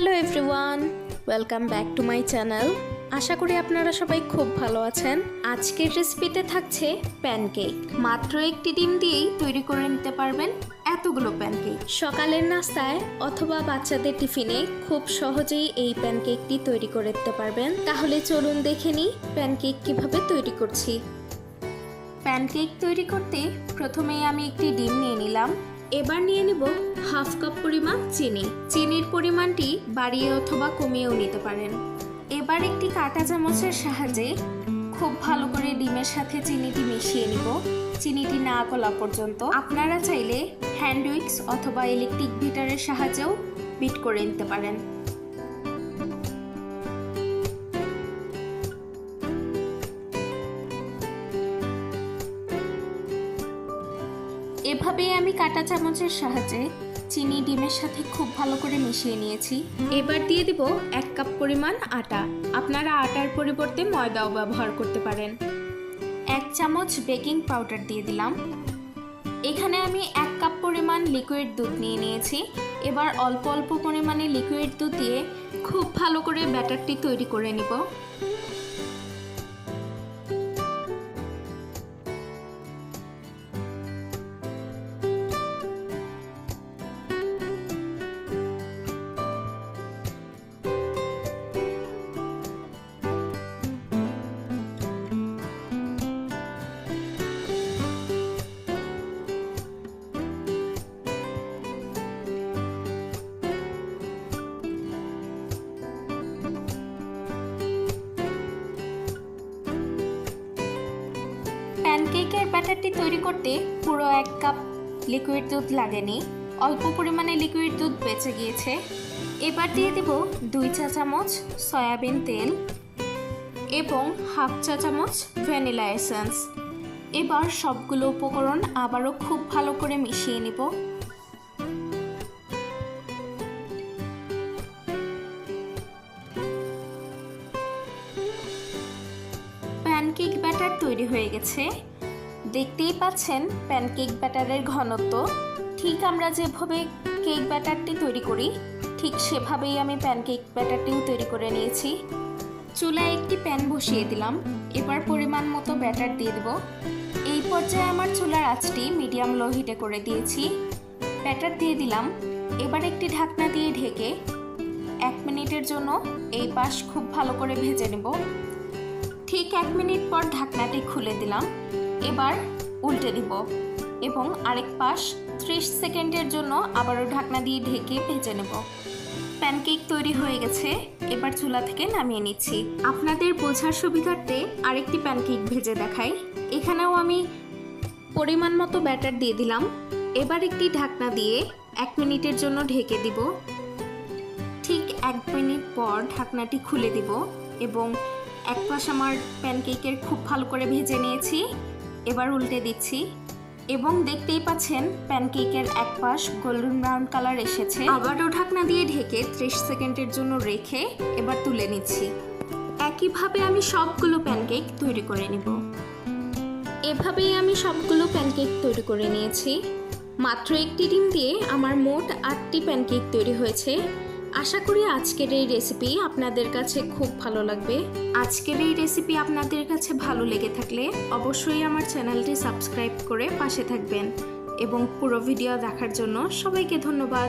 Hello everyone welcome back to my channel আশা করি আপনারা সবাই খুব ভালো আছেন। আজকের রেসিপিতে থাকছে প্যানকেক মাত্র একটি ডিম দিয়েই তৈরি করে নিতে পারবেন এতগুলো প্যানকেক সকালের নাস্তায় অথবা বাচ্চাদের টিফিনে খুব সহজেই এই প্যানকেকটি তৈরি করে দিতে পারবেন। তাহলে চলুন দেখে নিই প্যানকেক কীভাবে তৈরি করছি। প্যানকেক তৈরি করতে প্রথমেই আমি একটি ডিম নিয়ে নিলাম। এবার নিয়ে নিব হাফ কাপ পরিমাণ চিনি। চিনির পরিমাণটি বাড়িয়ে অথবা কমিয়েও নিতে পারেন। এবার একটি কাঁটা চামচের সাহায্যে খুব ভালো করে ডিমের সাথে চিনিটি মিশিয়ে নিব। চিনিটি না গলা পর্যন্ত। আপনারা চাইলে হ্যান্ড উইক্স অথবা ইলেকট্রিক বিটারের সাহায্যেও বিট করে নিতে পারেন। এভাবেই আমি কাঁটা চামচের সাহায্যে চিনি ডিমের সাথে খুব ভালো করে মিশিয়ে নিয়েছি। এবার দিয়ে দিব এক কাপ পরিমাণ আটা। আপনারা আটার পরিবর্তে ময়দাও ব্যবহার করতে পারেন। এক চামচ বেকিং পাউডার দিয়ে দিলাম। এখানে আমি এক কাপ পরিমাণ লিকুইড দুধ নিয়ে নিয়েছি। এবার অল্প অল্প পরিমাণে লিকুইড দুধ দিয়ে খুব ভালো করে ব্যাটারটি তৈরি করে নিব। প্যানকেকের ব্যাটারটি তৈরি করতে পুরো এক কাপ লিকুইড দুধ লাগেনি। অল্প পরিমাণে লিকুইড দুধ বেঁচে গিয়েছে। এবার দিয়ে দেব দুই চা চামচ সয়াবিন তেল এবং হাফ চা চামচ ভ্যানিলা এসেন্স। এবার সবগুলো উপকরণ আবারও খুব ভালো করে মিশিয়ে নিব। প্যানকেক ব্যাটার তৈরি হয়ে গেছে। দেখতেই পাচ্ছেন প্যানকেক ব্যাটারের ঘনত্ব। ঠিক আমরা যেভাবে কেক ব্যাটারটি তৈরি করি, ঠিক সেভাবেই আমি প্যানকেক ব্যাটারটিও তৈরি করে নিয়েছি। চুলায় একটি প্যান বসিয়ে দিলাম, এবার পরিমাণ মতো ব্যাটার দিয়ে দেব। এই পর্যায়ে আমার চুলার আঁচটি মিডিয়াম লো হিটে করে দিয়েছি। ব্যাটার দিয়ে দিলাম, এবার একটি ঢাকনা দিয়ে ঢেকে এক মিনিটের জন্য এই পাশ খুব ভালো করে ভেজে নেব। ঠিক এক মিনিট পর ঢাকনাটি খুলে দিলাম। এবার উল্টে দিব এবং আরেক পাশ ত্রিশ সেকেন্ডের জন্য আবারও ঢাকনা দিয়ে ঢেকে ভেজে নেব। প্যানকেক তৈরি হয়ে গেছে, এবার চুলা থেকে নামিয়ে নিচ্ছি। আপনাদের বোঝার সুবিধার্থে আরেকটি প্যানকেক ভেজে দেখাই। এখানেও আমি পরিমাণ মতো ব্যাটার দিয়ে দিলাম। এবার একটি ঢাকনা দিয়ে এক মিনিটের জন্য ঢেকে দিব। ঠিক এক মিনিট পর ঢাকনাটি খুলে দিব এবং এক পাশ আমার প্যানকেকের খুব ভালো করে ভেজে নিয়েছি, এবার উল্টে দিচ্ছি। এবং দেখতেই পাচ্ছেন, প্যানকেকের এক পাশ গোল্ডেন ব্রাউন কালার এসেছে। আবারও ঢাকনা দিয়ে ঢেকে ত্রিশ সেকেন্ডের জন্য রেখে এবার তুলে নিচ্ছি। একইভাবে আমি সবগুলো প্যানকেক তৈরি করে নেব। এভাবেই আমি সবগুলো প্যানকেক তৈরি করে নিয়েছি। মাত্র একটি ডিম দিয়ে আমার মোট আটটি প্যানকেক তৈরি হয়েছে। আশা করি আজকের এই রেসিপি আপনাদের কাছে খুব ভালো লাগবে। আজকের এই রেসিপি আপনাদের কাছে ভালো লেগে থাকলে অবশ্যই আমার চ্যানেলটি সাবস্ক্রাইব করে পাশে থাকবেন এবং পুরো ভিডিও দেখার জন্য সবাইকে ধন্যবাদ।